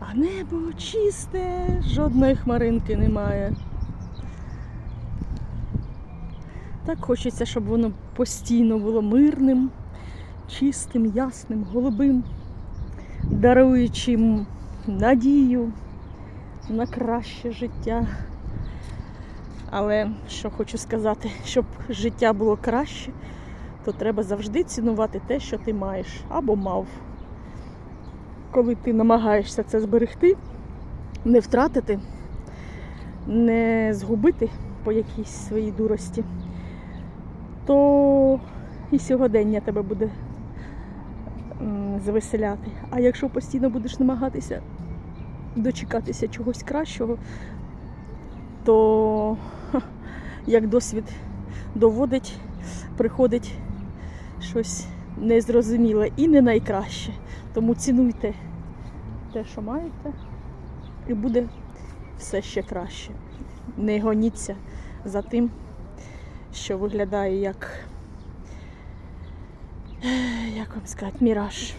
А небо чисте, жодної хмаринки немає. Так хочеться, щоб воно постійно було мирним, чистим, ясним, голубим, даруючим надію на краще життя. Але що хочу сказати, щоб життя було краще, то треба завжди цінувати те, що ти маєш або мав. Коли ти намагаєшся це зберегти, не втратити, не згубити по якійсь своїй дурості, то і сьогодення тебе буде звеселяти. А якщо постійно будеш намагатися дочекатися чогось кращого, то як досвід доводить, приходить щось незрозуміле і не найкраще. Тому цінуйте те, що маєте, і буде все ще краще. Не гоніться за тим, що виглядає як, як вам сказати, міраж.